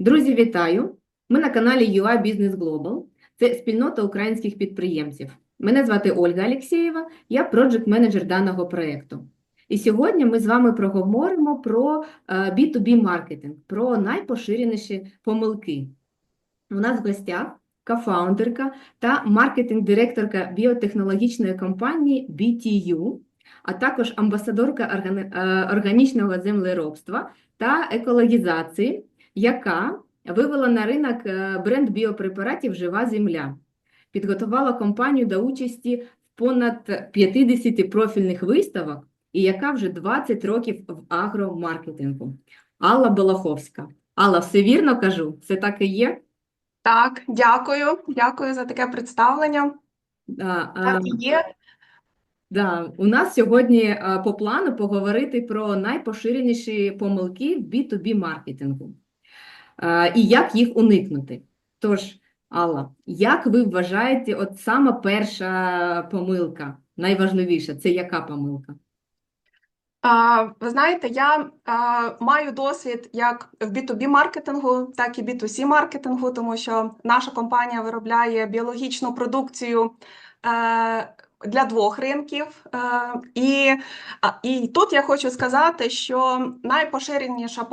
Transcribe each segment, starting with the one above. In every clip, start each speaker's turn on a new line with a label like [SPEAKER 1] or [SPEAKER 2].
[SPEAKER 1] Друзі, вітаю! Ми на каналі UA Business Global. Це спільнота українських підприємців. Мене звати Ольга Алєксєєва, я проджект-менеджер даного проєкту. І сьогодні ми з вами проговоримо про е, B2B маркетинг, про найпоширеніші помилки. У нас в гостях кофаундерка та маркетинг-директорка біотехнологічної компанії BTU, а також амбасадорка е, органічного землеробства та екологізації, яка вивела на ринок е, бренд біопрепаратів Жива земля. Підготувала компанію до участі в понад 50 профільних виставок і яка вже 20 років в агромаркетингу. Алла Балаховська. Алла, все вірно кажу? Це так і є?
[SPEAKER 2] Так, дякую. Дякую за таке представлення.
[SPEAKER 1] Да,
[SPEAKER 2] Так і є.
[SPEAKER 1] да. У нас сьогодні по плану поговорити про найпоширеніші помилки в B2B маркетингу і як їх уникнути. Тож, Алла, як ви вважаєте, от сама перша помилка, найважливіша, це яка помилка?
[SPEAKER 2] А, ви знаєте, я а, маю досвід як в B2B маркетингу, так і B2C маркетингу, тому що наша компанія виробляє біологічну продукцію е, для двох ринків. Е, і, і тут я хочу сказати, що найпоширеніша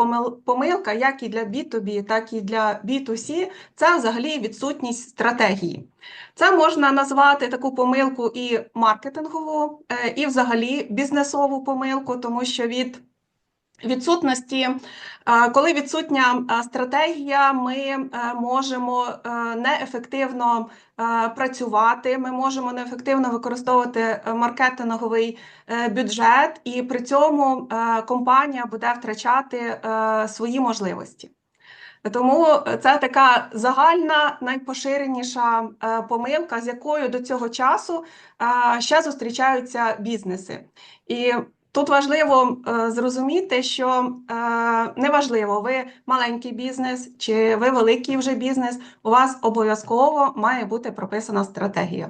[SPEAKER 2] помилка, як і для B2B, так і для B2C, це взагалі відсутність стратегії. Це можна назвати таку помилку і маркетингову, е, і взагалі бізнесову помилку, тому що від відсутності, коли відсутня стратегія, ми е, можемо е, неефективно е, працювати, ми можемо неефективно використовувати маркетинговий бюджет, і при цьому компанія буде втрачати свої можливості. Тому це така загальна, найпоширеніша помилка, з якою до цього часу ще зустрічаються бізнеси. І тут важливо е, зрозуміти, що е, неважливо, ви маленький бізнес чи ви великий вже бізнес, у вас обов'язково має бути прописана стратегія.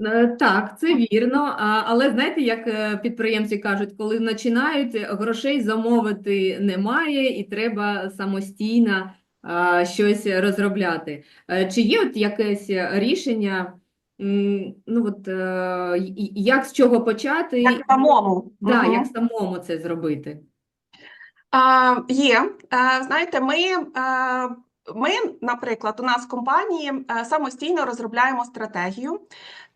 [SPEAKER 1] Е, Так, це вірно, але знаєте, як е, підприємці кажуть, коли починають, грошей замовити немає і треба самостійно щось розробляти. Е, Чи є от якесь рішення, ну от, е, як з чого почати,
[SPEAKER 2] Як самому.
[SPEAKER 1] да,
[SPEAKER 2] угу.
[SPEAKER 1] як самому це зробити?
[SPEAKER 2] А, є. Е, Знаєте, ми, е, ми, наприклад, у нас в компанії е, самостійно розробляємо стратегію.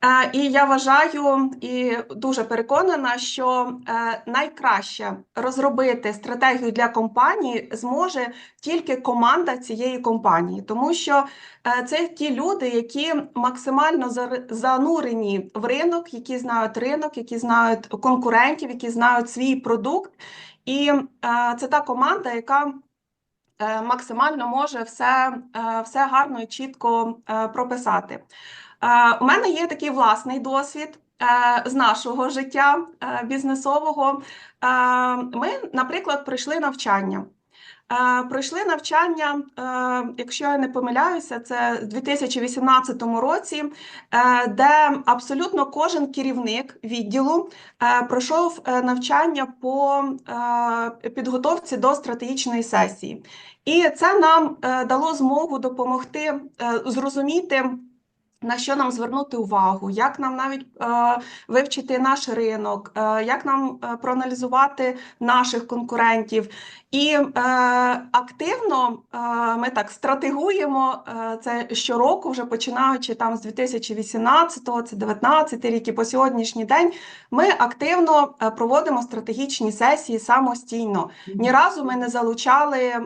[SPEAKER 2] Е, І я вважаю і дуже переконана, що е, найкраще розробити стратегію для компанії зможе тільки команда цієї компанії, тому що це ті люди, які максимально занурені в ринок, які знають ринок, які знають конкурентів, які знають свій продукт. І це та команда, яка максимально може все, е, все гарно і чітко е, прописати. Е, у мене є такий власний досвід. е, З нашого життя е, бізнесового Е, ми, наприклад, пройшли навчання. Е, Пройшли навчання, е, якщо я не помиляюся, це в 2018 році, е, де абсолютно кожен керівник відділу пройшов навчання по підготовці до стратегічної сесії. І це нам дало змогу допомогти зрозуміти. На що нам звернути увагу, як нам навіть е, вивчити наш ринок, е, як нам е, проаналізувати наших конкурентів. І е, активно е, ми так стратегуємо е, це щороку, вже починаючи там з 2018-го, це 19 рік і по сьогоднішній день. Ми активно е, проводимо стратегічні сесії самостійно. Ні разу ми не залучали е,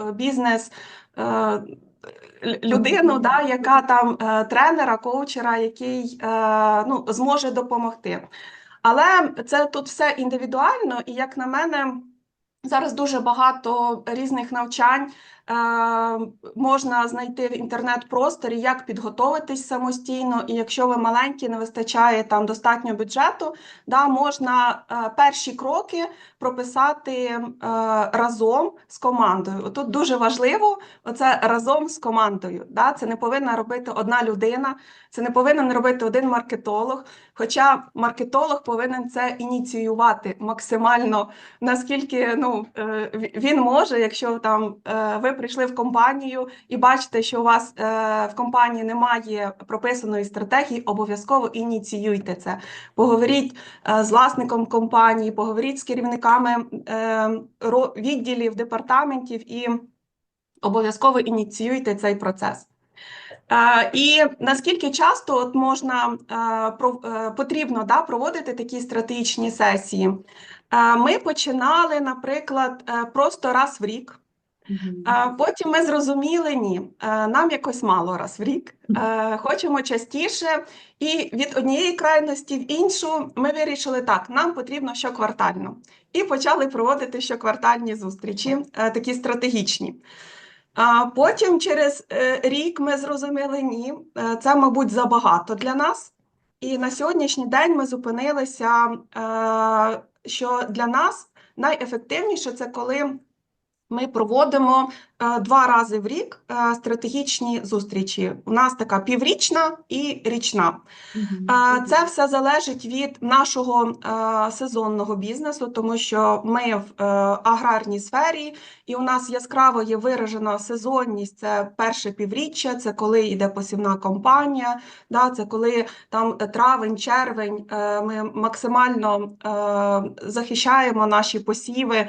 [SPEAKER 2] е, бізнес. Е, Людину, да, яка там е, тренера, коучера, який е, ну, зможе допомогти. Але це тут все індивідуально, і як на мене, зараз дуже багато різних навчань можна знайти в інтернет-просторі, як підготовитись самостійно, і якщо ви маленькі, не вистачає там достатньо бюджету, да, можна е, перші кроки прописати е, разом з командою. Тут дуже важливо оце разом з командою. Да? Це не повинна робити одна людина, це не повинен робити один маркетолог. Хоча маркетолог повинен це ініціювати максимально, наскільки ну, е, ві- він може, якщо там е, ви прийшли в компанію і бачите, що у вас е, в компанії немає прописаної стратегії, обов'язково ініціюйте це. Поговоріть е, з власником компанії, поговоріть з керівниками е, відділів, департаментів і обов'язково ініціюйте цей процес. Е, І наскільки часто от можна е, пров- е, потрібно да, проводити такі стратегічні сесії? Е, Ми починали, наприклад, е, просто раз в рік. Е, Потім ми зрозуміли, ні, е, нам якось мало раз в рік. Е, Хочемо частіше, і від однієї крайності в іншу ми вирішили так, нам потрібно щоквартально. І почали проводити щоквартальні зустрічі, е, такі стратегічні. А потім через рік ми зрозуміли, ні, це, мабуть, забагато для нас. І на сьогоднішній день ми зупинилися, що для нас найефективніше це коли ми проводимо е, два рази в рік е, стратегічні зустрічі. У нас така піврічна і річна. Е, Це все залежить від нашого сезонного бізнесу, тому що ми в аграрній сфері, і у нас яскраво є виражена сезонність. Це перше півріччя, це коли йде посівна кампанія, да, це коли там травень, червень е, ми максимально е, захищаємо наші посіви е,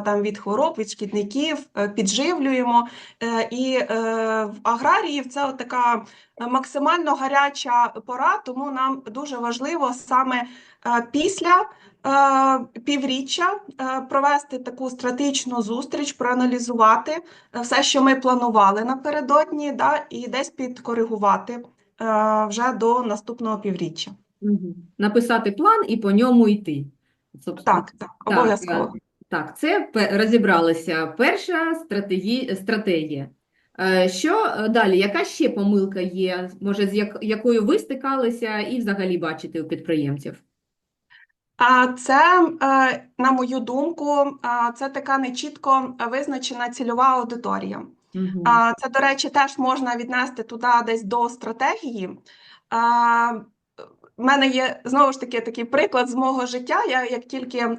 [SPEAKER 2] там від хвороб, від шкідників, е, підживлюємо. Е, І е, в аграрії це така максимально гаряча пора, тому нам дуже важливо саме е, після е, півріччя е, провести таку стратегічну зустріч, проаналізувати е, все, що ми планували напередодні, да, і десь підкоригувати вже до наступного півріччя.
[SPEAKER 1] Написати план і по ньому йти. Собственно,
[SPEAKER 2] Так, так, обов'язково.
[SPEAKER 1] Так, це розібралися. Перша стратегі... стратегія. Що далі? Яка ще помилка є? Може, з якою ви стикалися і взагалі бачите у підприємців?
[SPEAKER 2] А це, е, на мою думку, це така нечітко визначена цільова аудиторія. А, Це, до речі, теж можна віднести туди десь до стратегії. А, В мене є знову ж таки такий приклад з мого життя. Я як тільки е,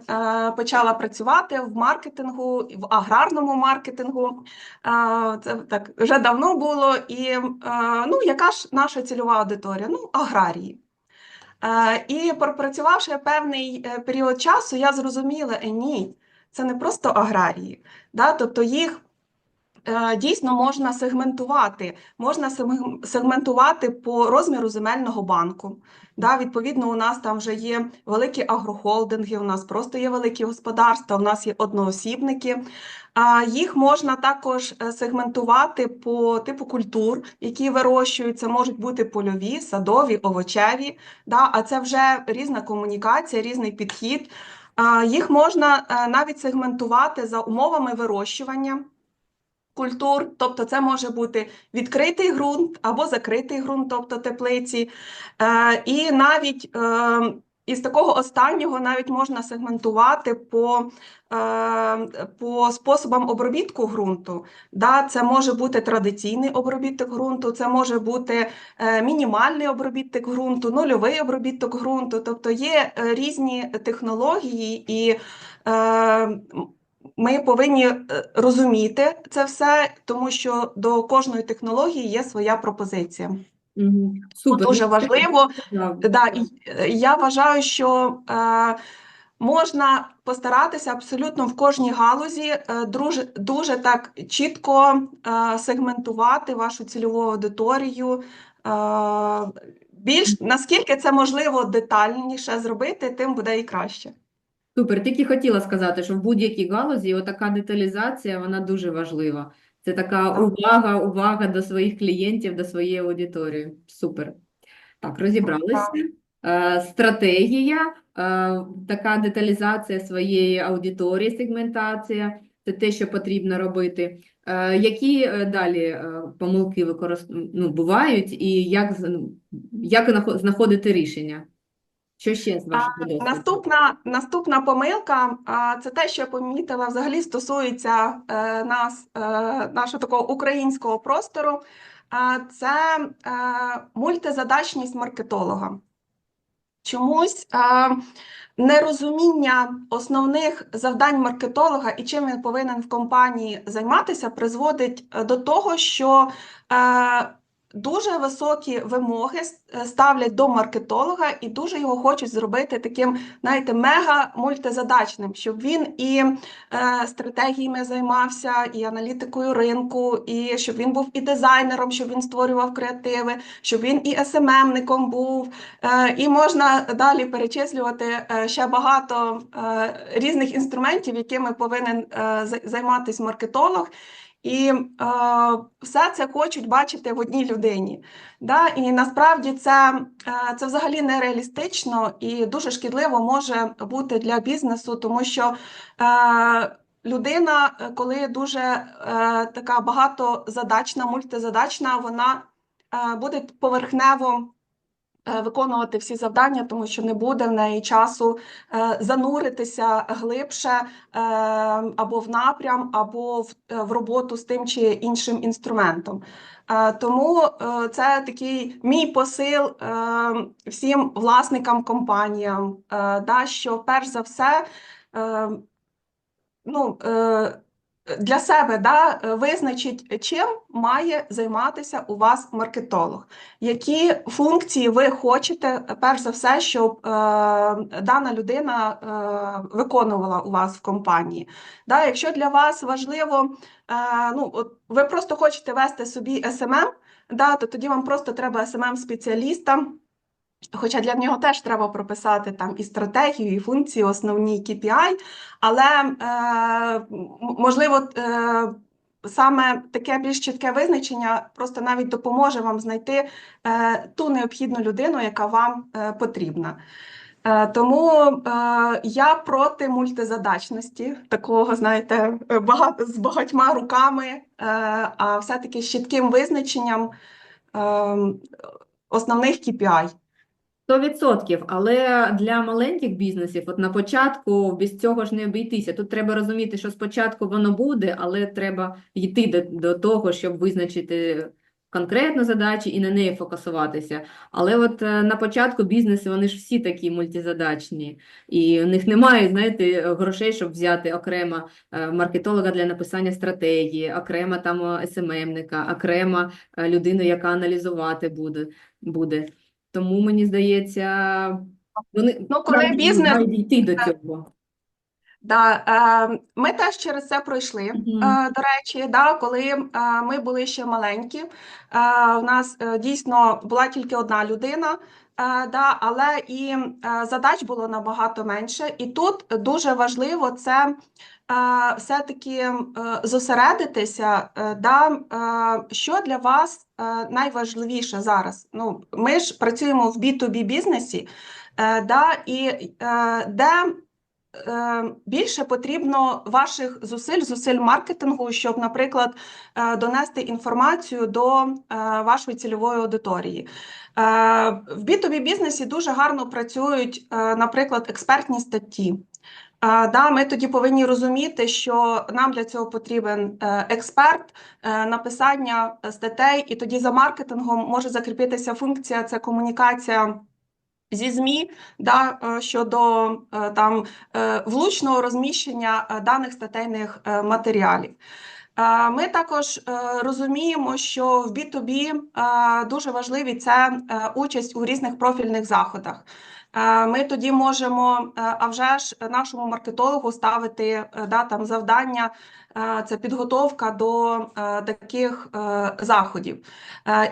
[SPEAKER 2] почала працювати в маркетингу, в аграрному маркетингу, е, це так вже давно було. І е, ну, яка ж наша цільова аудиторія? Ну, аграрії. Е, І пропрацювавши певний е, період часу, я зрозуміла, е, ні, це не просто аграрії, да? тобто їх дійсно можна сегментувати. Можна сегментувати по розміру земельного банку. Да? Відповідно, у нас там вже є великі агрохолдинги, у нас просто є великі господарства, у нас є одноосібники. Їх можна також е, сегментувати по типу культур, які вирощуються, можуть бути польові, садові, овочеві. Да? А це вже різна комунікація, різний підхід. Їх можна е, навіть сегментувати за умовами вирощування культур, тобто це може бути відкритий ґрунт або закритий ґрунт, тобто теплиці. Е, І навіть е, із такого останнього навіть можна сегментувати по, е, по способам обробітку ґрунту. Да, це може бути традиційний обробіток ґрунту, це може бути е, мінімальний обробіток ґрунту, нульовий обробіток ґрунту. Тобто є е, різні технології і е, ми повинні е, розуміти це все, тому що до кожної технології є своя пропозиція.
[SPEAKER 1] Мгм. Супер.
[SPEAKER 2] Дуже
[SPEAKER 1] Ну,
[SPEAKER 2] важливо. Да, е, я вважаю, що е, можна постаратися абсолютно в кожній галузі е, дуже, дуже так чітко е, сегментувати вашу цільову аудиторію. Е, більш наскільки це можливо детальніше зробити, тим буде і краще.
[SPEAKER 1] Супер, тільки хотіла сказати, що в будь-якій галузі отака деталізація, вона дуже важлива. Це така увага, увага до своїх клієнтів, до своєї аудиторії. Супер. Так, розібралися. Е, Стратегія, е, така деталізація своєї аудиторії, сегментація це те, що потрібно робити. Е, Які далі помилки використ... ну, бувають, і як, ну, як знаходити рішення? Що ще з вашого досвіду?
[SPEAKER 2] Наступна, наступна помилка це те, що я помітила, взагалі стосується е, нас, е, нашого такого українського простору. Це е, мультизадачність маркетолога. чомусь нерозуміння основних завдань маркетолога і чим він повинен в компанії займатися, призводить до того, що дуже високі вимоги е, ставлять до маркетолога і дуже його хочуть зробити таким, знаєте, мега мультизадачним, щоб він і е, стратегіями займався, і аналітикою ринку, і щоб він був і дизайнером, щоб він створював креативи, щоб він і СММником був. Е, І можна далі перечислювати е, ще багато е, різних інструментів, якими повинен е, займатися маркетолог. І е, все це хочуть бачити в одній людині. Да? І насправді це, е, це взагалі нереалістично і дуже шкідливо може бути для бізнесу, тому що е, людина, е, коли дуже е, така багатозадачна, мультизадачна, вона е, буде поверхнево виконувати всі завдання, тому що не буде в неї часу е, зануритися глибше е, або в напрям, або в, е, роботу з тим чи іншим інструментом. Е, Тому е, це такий мій посил е, всім власникам компаніям, е, що перш за все. е, Ну, е, для себе да, е, визначить, чим має займатися у вас маркетолог, які функції ви хочете, перш за все, щоб е, дана людина е, виконувала у вас в компанії. Да, якщо для вас важливо, е, ну, от ви просто хочете вести собі SMM, да, то тоді вам просто треба SMM-спеціаліста. Хоча для нього теж треба прописати там і стратегію, і функції, основні KPI, але е, можливо, е, саме таке більш чітке визначення просто навіть допоможе вам знайти е, ту необхідну людину, яка вам е, потрібна. Е, Тому е, я проти мультизадачності, такого, знаєте, багато з багатьма руками, е, а все-таки з чітким визначенням е, основних KPI.
[SPEAKER 1] 100%, але для маленьких бізнесів, от на початку без цього ж не обійтися. Тут треба розуміти, що спочатку воно буде, але треба йти до, до того, щоб визначити конкретну задачу і на неї фокусуватися. Але от е, на початку бізнесу вони ж всі такі мультизадачні, і в них немає, знаєте, грошей, щоб взяти окремо е, маркетолога для написання стратегії, окремо там СММника, окремо е, людину, яка аналізувати буде. буде. Тому мені здається, вони
[SPEAKER 2] Ну, коли бізнес-
[SPEAKER 1] мають йти до цього.
[SPEAKER 2] Да, е, ми теж через це пройшли. Е, до речі, да, коли е, ми були ще маленькі, у нас дійсно була тільки одна людина, да, але і задач було набагато менше. І тут дуже важливо це все-таки е, зосередитися, е, да, е, що для вас найважливіше зараз. Ну, ми ж працюємо в B2B бізнесі, да, і де більше потрібно ваших зусиль, зусиль маркетингу, щоб, наприклад, донести інформацію до вашої цільової аудиторії. В B2B бізнесі дуже гарно працюють, наприклад, експертні статті. Е, Да, ми тоді повинні розуміти, що нам для цього потрібен е, експерт, е, написання статей, і тоді за маркетингом може закріпитися функція це комунікація зі ЗМІ да, е, щодо е, там е, влучного розміщення е, даних статейних е, матеріалів. Е, Ми також е, розуміємо, що в B2B е, дуже важливі це е, участь у різних профільних заходах. Е, Ми тоді можемо, е, а вже ж нашому маркетологу ставити е, да, там завдання, це підготовка до таких заходів.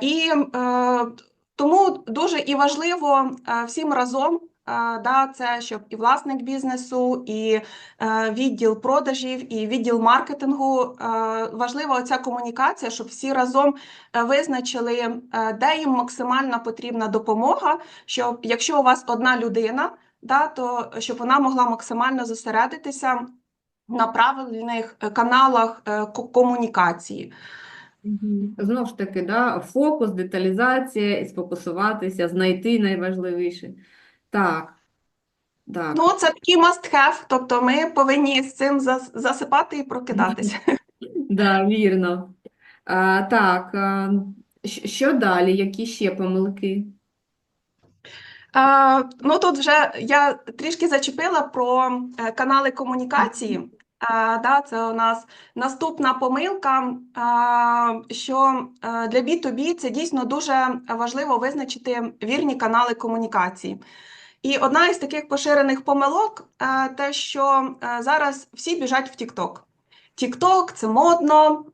[SPEAKER 2] І тому дуже і важливо всім разом, да, це щоб і власник бізнесу, і е, відділ продажів, і відділ маркетингу. е, Важлива оця комунікація, щоб всі разом е, визначили, е, де їм максимально потрібна допомога. Щоб якщо у вас одна людина, да, то щоб вона могла максимально зосередитися на правильних е, каналах е, комунікації.
[SPEAKER 1] Знову ж таки, да, фокус, деталізація, і сфокусуватися, знайти найважливіше. Так, так.
[SPEAKER 2] Ну, це такий must have, тобто ми повинні з цим засипати і прокидатися.
[SPEAKER 1] Да, вірно. А, так, а, що далі? Які ще помилки?
[SPEAKER 2] Е, ну тут вже я трішки зачепила про е, канали комунікації. Е, да, це у нас наступна помилка, е, що е, для B2B це дійсно дуже важливо визначити вірні канали комунікації. І одна із таких поширених помилок е, те, що е, зараз всі біжать в TikTok. TikTok – це модно,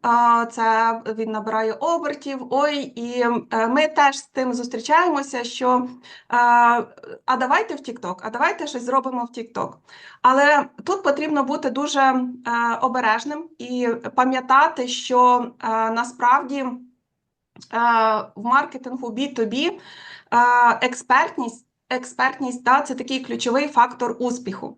[SPEAKER 2] це він набирає обертів. Ой, і е, ми теж з тим зустрічаємося, що а, давайте в TikTok, а давайте щось зробимо в TikTok. Але тут потрібно бути дуже е, обережним і пам'ятати, що е, насправді е, в маркетингу B2B е, експертність, експертність да, це такий ключовий фактор успіху.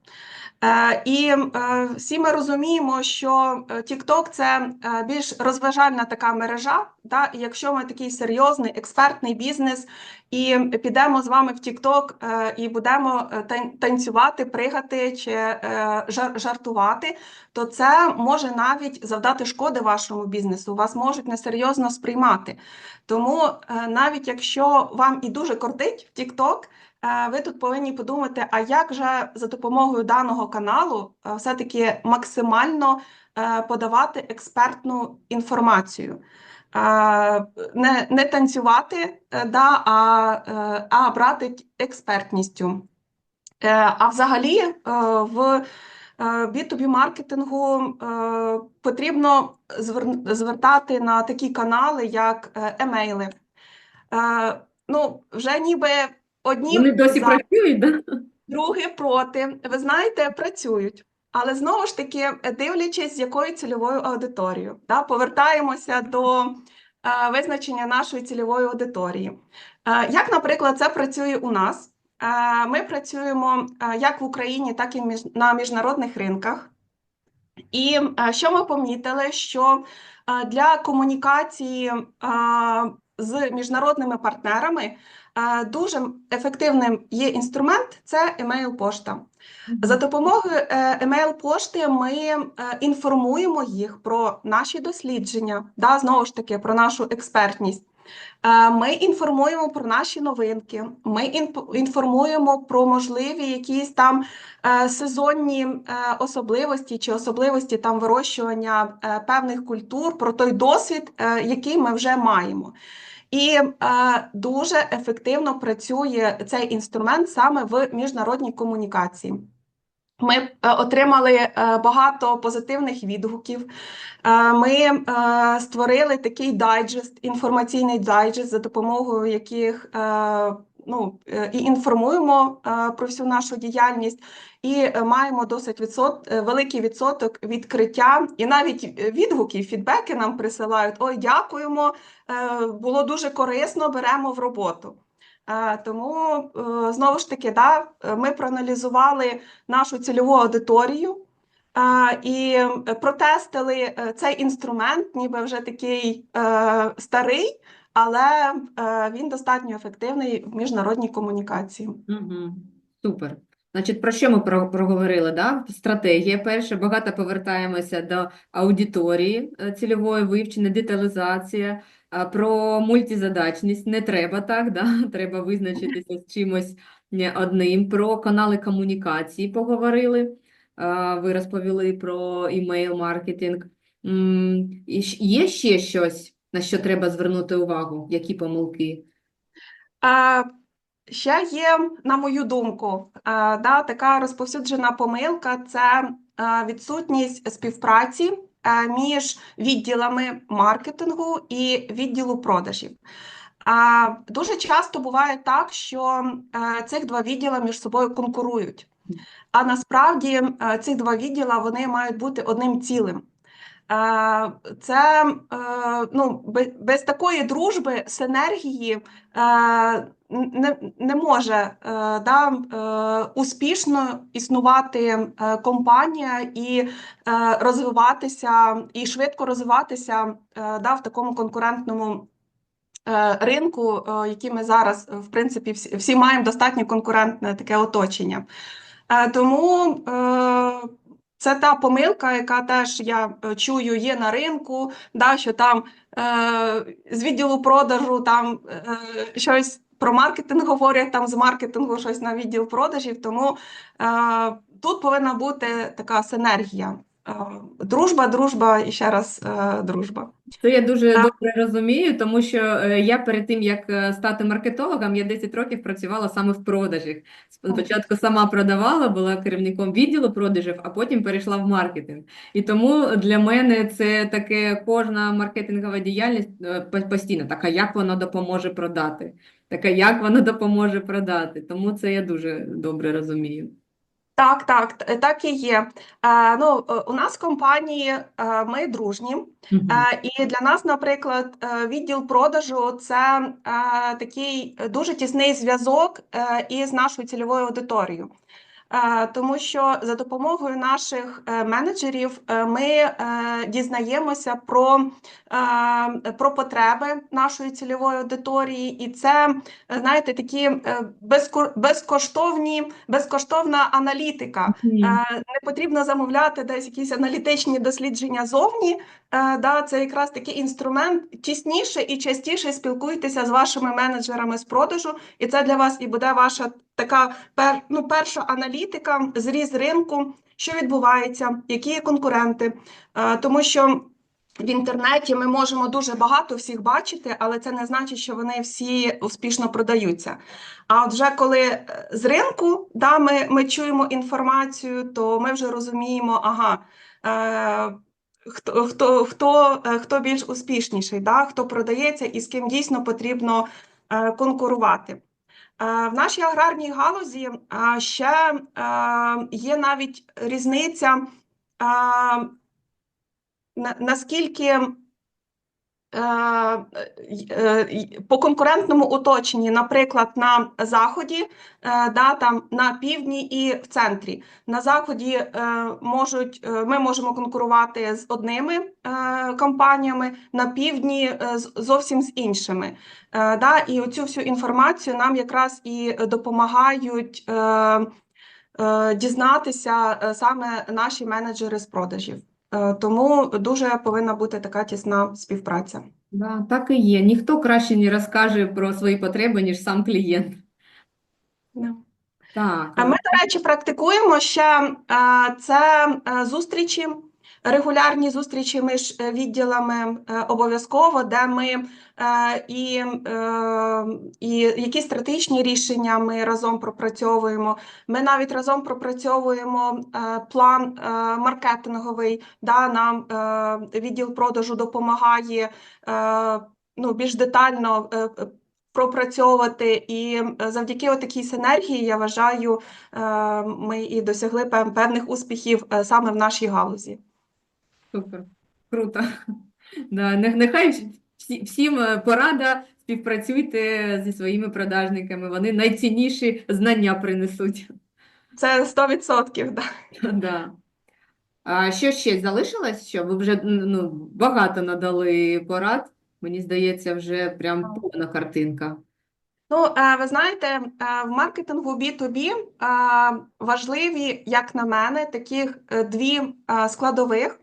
[SPEAKER 2] Е, І е, всі ми розуміємо, що е, TikTok – це е, більш розважальна така мережа. Да? І якщо ми такий серйозний експертний бізнес і підемо з вами в TikTok е, і будемо е, танцювати, пригати чи е, жартувати, то це може навіть завдати шкоди вашому бізнесу. Вас можуть несерйозно сприймати. Тому е, навіть якщо вам і дуже кортить в TikTok, ви тут повинні подумати, а як же за допомогою даного каналу е, все-таки максимально е, подавати експертну інформацію. Е, Не, не танцювати, е, да, а, е, а брати експертністю. Е, А взагалі е, в е, B2B маркетингу е, потрібно звертати на такі канали, як е, емейли. Е, Ну, вже ніби одні
[SPEAKER 1] Вони досі
[SPEAKER 2] за,
[SPEAKER 1] працюють, да?
[SPEAKER 2] другі проти. Ви знаєте, працюють. Але знову ж таки, дивлячись, з якою цільовою аудиторією, да, повертаємося до е, визначення нашої цільової аудиторії. Е, як, наприклад, це працює у нас? Е, ми працюємо е, як в Україні, так і між, на міжнародних ринках. І е, що ми помітили, що е, для комунікації е, з міжнародними партнерами дуже ефективним є інструмент це емейл-пошта. За допомогою е, емейл-пошти ми е, інформуємо їх про наші дослідження, да, знову ж таки, про нашу експертність. Е, Ми інформуємо про наші новинки, ми інформуємо про можливі якісь там е, сезонні е, особливості чи особливості там вирощування е, певних культур, про той досвід, е, який ми вже маємо. І е, дуже ефективно працює цей інструмент саме в міжнародній комунікації. Ми е, отримали е, багато позитивних відгуків. Ми створили такий дайджест, інформаційний дайджест, за допомогою яких ну, е, і інформуємо е, про всю нашу діяльність, і е, маємо досить відсот, великий відсоток відкриття, і навіть відгуки, фідбеки нам присилають. Ой, дякуємо, було дуже корисно, беремо в роботу. Тому знову ж таки, да, ми проаналізували нашу цільову аудиторію і протестили цей інструмент, ніби вже такий старий, але е, він достатньо ефективний в міжнародній комунікації.
[SPEAKER 1] Угу. Супер. Значить, про що ми проговорили? Да? Стратегія перша, багато повертаємося до аудиторії е, цільової вивчення, деталізація, про мультизадачність. Не треба так, да? Треба визначитися з чимось одним. Про канали комунікації поговорили. Ви розповіли про імейл-маркетинг. Є ще щось, на що треба звернути увагу? Які помилки?
[SPEAKER 2] Е, Ще є, на мою думку, е, да, така розповсюджена помилка це відсутність співпраці між відділами маркетингу і відділу продажів. А Дуже часто буває так, що цих два відділи між собою конкурують. А насправді ці два відділа вони мають бути одним цілим. Е, Це е, ну, без, такої дружби, синергії е, не, не може да, успішно існувати компанія і розвиватися, і швидко розвиватися да, в такому конкурентному ринку, який ми зараз, в принципі, всі, маємо достатньо конкурентне таке оточення. Тому це та помилка, яка теж я е, чую є на ринку, да, що там е, з відділу продажу там е, щось про маркетинг говорять, там з маркетингу щось на відділ продажів. Тому е, тут повинна бути така синергія. Дружба, дружба і ще раз е, дружба.
[SPEAKER 1] Це я дуже
[SPEAKER 2] Так.
[SPEAKER 1] добре розумію, тому що е, я перед тим, як е, стати маркетологом, я 10 років працювала саме в продажах. Спочатку сама продавала, була керівником відділу продажів, а потім перейшла в маркетинг. І тому для мене це таке кожна маркетингова діяльність постійно, така, як вона допоможе продати, така, як вона допоможе продати. Тому це я дуже добре розумію.
[SPEAKER 2] Так, так, так і є. Е, ну, е, у нас в компанії е, ми дружні. Е, І для нас, наприклад, е, відділ продажу це е, такий дуже тісний зв'язок е, із нашою цільовою аудиторією. Е, Тому що за допомогою наших е, менеджерів е, ми дізнаємося про, про потреби нашої цільової аудиторії, і це, знаєте, такі безкоштовні, безкоштовна аналітика.
[SPEAKER 1] Мгм.
[SPEAKER 2] Е, Не потрібно замовляти десь якісь аналітичні дослідження зовні. Да, це якраз такий інструмент. Тісніше і частіше спілкуйтеся з вашими менеджерами з продажу, і це для вас і буде ваша така пер, ну, перша аналітика, зріз ринку, що відбувається, які є конкуренти. Е, Тому що в інтернеті ми можемо дуже багато всіх бачити, але це не значить, що вони всі успішно продаються. А от вже коли е, з ринку да, ми, ми чуємо інформацію, то ми вже розуміємо, ага, е, хто, хто, хто, е, хто більш успішніший, да, хто продається і з ким дійсно потрібно е, конкурувати. Е, В нашій аграрній галузі е, ще е, є навіть різниця, наскільки по конкурентному оточенні, наприклад, на заході, е, да, там на півдні і в центрі. На заході е, можуть е, ми можемо конкурувати з одними е, компаніями, на півдні е, зовсім з іншими. Е, Да, і оцю всю інформацію нам якраз і допомагають. е, е, Дізнатися е, саме наші менеджери з продажів. Е, Тому дуже повинна бути така тісна співпраця.
[SPEAKER 1] Да, так і є. Ніхто краще не розкаже про свої потреби, ніж сам клієнт.
[SPEAKER 2] Да.
[SPEAKER 1] Так,
[SPEAKER 2] А Ми, до речі, практикуємо ще е, це е, зустрічі, регулярні зустрічі між е, відділами е, обов'язково, де ми е, і, і які стратегічні рішення ми разом пропрацьовуємо. Ми навіть разом пропрацьовуємо план маркетинговий. Да, нам відділ продажу допомагає ну, більш детально пропрацьовувати. І завдяки такій синергії, я вважаю, ми і досягли певних успіхів саме в нашій галузі.
[SPEAKER 1] Супер, круто. Да, нехай всім е, порада, співпрацюйте зі своїми продажниками, вони найцінніші знання принесуть.
[SPEAKER 2] Це 100%. Да.
[SPEAKER 1] Да. А що ще залишилось? Що ви вже ну, багато надали порад. Мені здається, вже прям повна картинка.
[SPEAKER 2] Ну, е, ви знаєте, е, в маркетингу B2B е, важливі, як на мене, таких дві складових.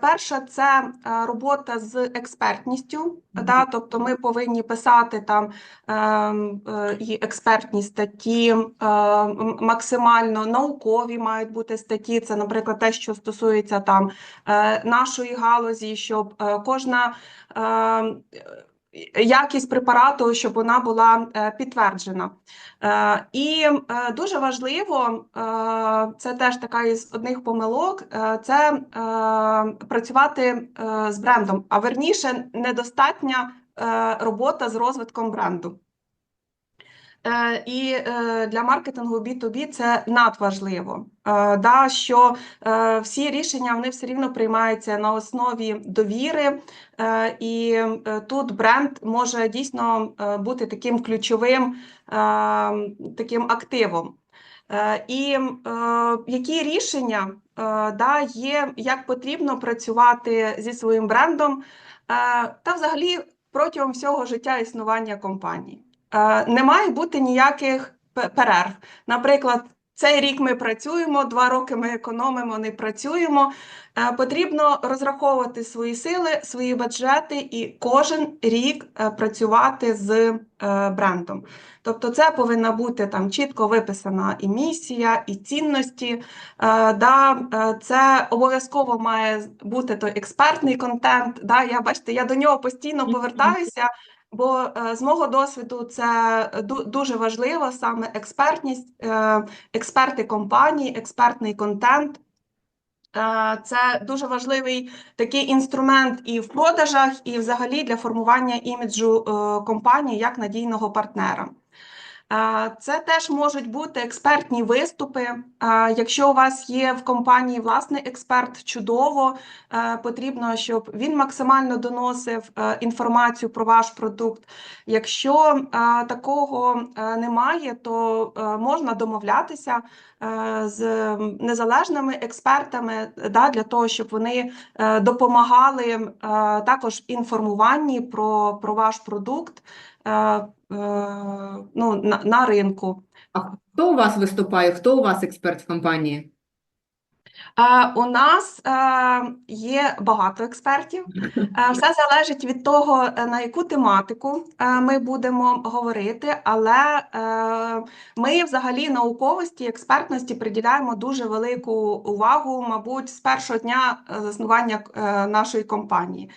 [SPEAKER 2] Перша це е, робота з експертністю, да, тобто ми повинні писати там ем, е, і експертні статті, е, максимально наукові мають бути статті. Це, наприклад, те, що стосується там е, нашої галузі, щоб кожна е, якість препарату, щоб вона була е, підтверджена. Е, І е, дуже важливо, це теж така із одних помилок, це працювати з брендом, а верніше недостатня робота з розвитком бренду. Е, І е, для маркетингу B2B це надважливо, Е, да, що всі рішення вони все рівно приймаються на основі довіри, і тут бренд може дійсно бути таким ключовим таким активом. І які рішення да, є, як потрібно працювати зі своїм брендом, та взагалі протягом всього життя існування компанії. Е, Не має бути ніяких перерв. Наприклад, цей рік ми працюємо, два роки ми економимо, не працюємо. Е, Потрібно розраховувати свої сили, свої бюджети і кожен рік е, працювати з брендом. Тобто, це повинна бути там чітко виписана і місія, і цінності. Да, це обов'язково має бути той експертний контент. Да, я бачите, я до нього постійно повертаюся. Бо е, з мого досвіду це ду- дуже важливо саме експертність, е, експерти компанії, експертний контент. Е, Це дуже важливий такий інструмент і в продажах, і взагалі для формування іміджу компанії як надійного партнера. Це теж можуть бути експертні виступи. Якщо у вас є в компанії власний експерт, чудово. Е, Потрібно, щоб він максимально доносив е, інформацію про ваш продукт. Якщо е, такого немає, то можна домовлятися з незалежними експертами для того, щоб вони допомагали також інформуванні про, ваш продукт ну, на, на ринку.
[SPEAKER 1] А хто у вас виступає? Хто у вас експерт в компанії?
[SPEAKER 2] Е, У нас е, є багато експертів. Е, Все залежить від того, е, на яку тематику е, ми будемо говорити, але е, ми взагалі науковості, експертності приділяємо дуже велику увагу, мабуть, з першого дня е, заснування е, нашої компанії.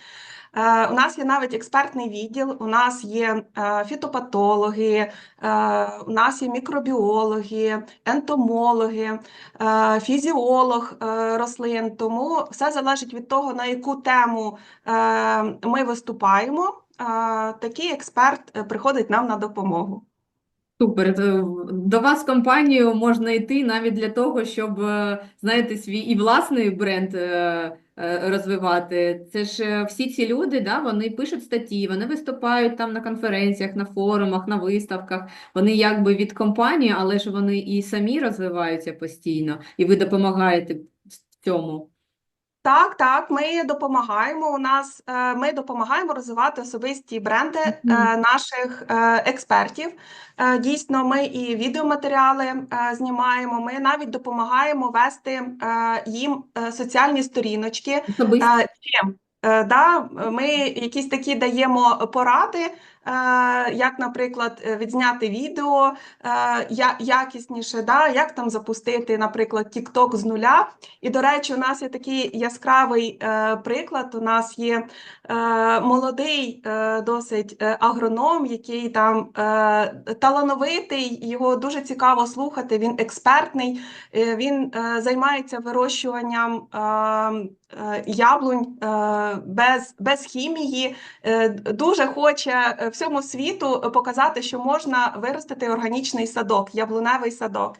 [SPEAKER 2] Е, У нас є навіть експертний відділ, у нас є е, фітопатологи, е, у нас є мікробіологи, ентомологи, фізіолог рослин. Тому все залежить від того, на яку тему ми виступаємо. Такий експерт приходить нам на допомогу.
[SPEAKER 1] Супер. Е, До вас компанію можна йти навіть для того, щоб, е, знаєте, свій і власний бренд е, розвивати. Це ж всі ці люди, да, вони пишуть статті, вони виступають там на конференціях, на форумах, на виставках. Вони якби від компанії, але ж вони і самі розвиваються постійно, і ви допомагаєте в цьому.
[SPEAKER 2] Так, так, ми допомагаємо. У нас е, ми допомагаємо розвивати особисті бренди е,
[SPEAKER 1] Мгм.
[SPEAKER 2] наших е, експертів. Дійсно, ми і відеоматеріали знімаємо. Ми навіть допомагаємо вести їм соціальні сторіночки.
[SPEAKER 1] Особисто.
[SPEAKER 2] Е, Чим? Да, ми якісь такі даємо поради, як, наприклад, е, відзняти відео е, якісніше, да, як там запустити, наприклад, TikTok з нуля. І, до речі, у нас є такий яскравий е, приклад. У нас є е, молодий е, досить е, агроном, який там е, талановитий, його дуже цікаво слухати. Він експертний, е, він е, займається вирощуванням е, е, яблунь е, без, без хімії. Е, Дуже хоче е, всьому світу показати, що можна виростити органічний садок, яблуневий садок.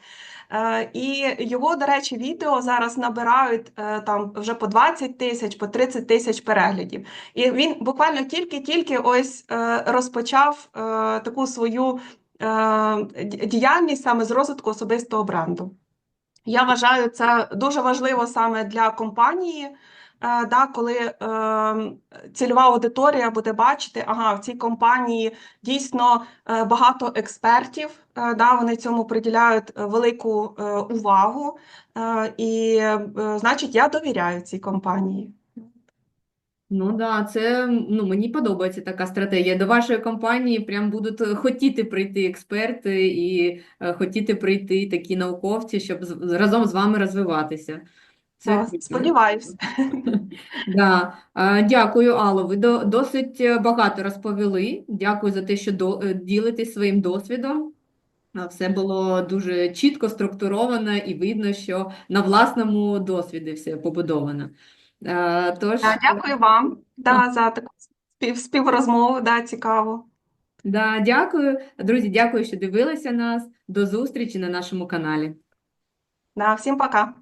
[SPEAKER 2] Е, І його, до речі, відео зараз набирають е, там вже по 20 тисяч, по 30 тисяч переглядів. І він буквально тільки-тільки ось е, розпочав е, таку свою е, діяльність саме з розвитку особистого бренду. Я вважаю, це дуже важливо саме для компанії, е, да, коли е, цільова аудиторія буде бачити, ага, в цій компанії дійсно е, багато експертів, е, да, вони цьому приділяють е, велику е, увагу, е, і е, значить, я довіряю цій компанії.
[SPEAKER 1] Ну да, це ну мені подобається така стратегія. До вашої компанії прям будуть е, хотіти прийти експерти і е, хотіти прийти такі науковці, щоб разом з вами розвиватися. Це.
[SPEAKER 2] Сподіваюсь.
[SPEAKER 1] Да. Дякую, Алло. Ви досить е, багато розповіли. Дякую за те, що е, ділитесь своїм досвідом. Все було дуже чітко структуровано і видно, що на власному досвіді все побудовано. Е, Тож,
[SPEAKER 2] Дякую вам да, за таку співрозмову, да, цікаво.
[SPEAKER 1] да, дякую. Друзі, дякую, що дивилися нас. До зустрічі на нашому каналі.
[SPEAKER 2] Да, всім пока.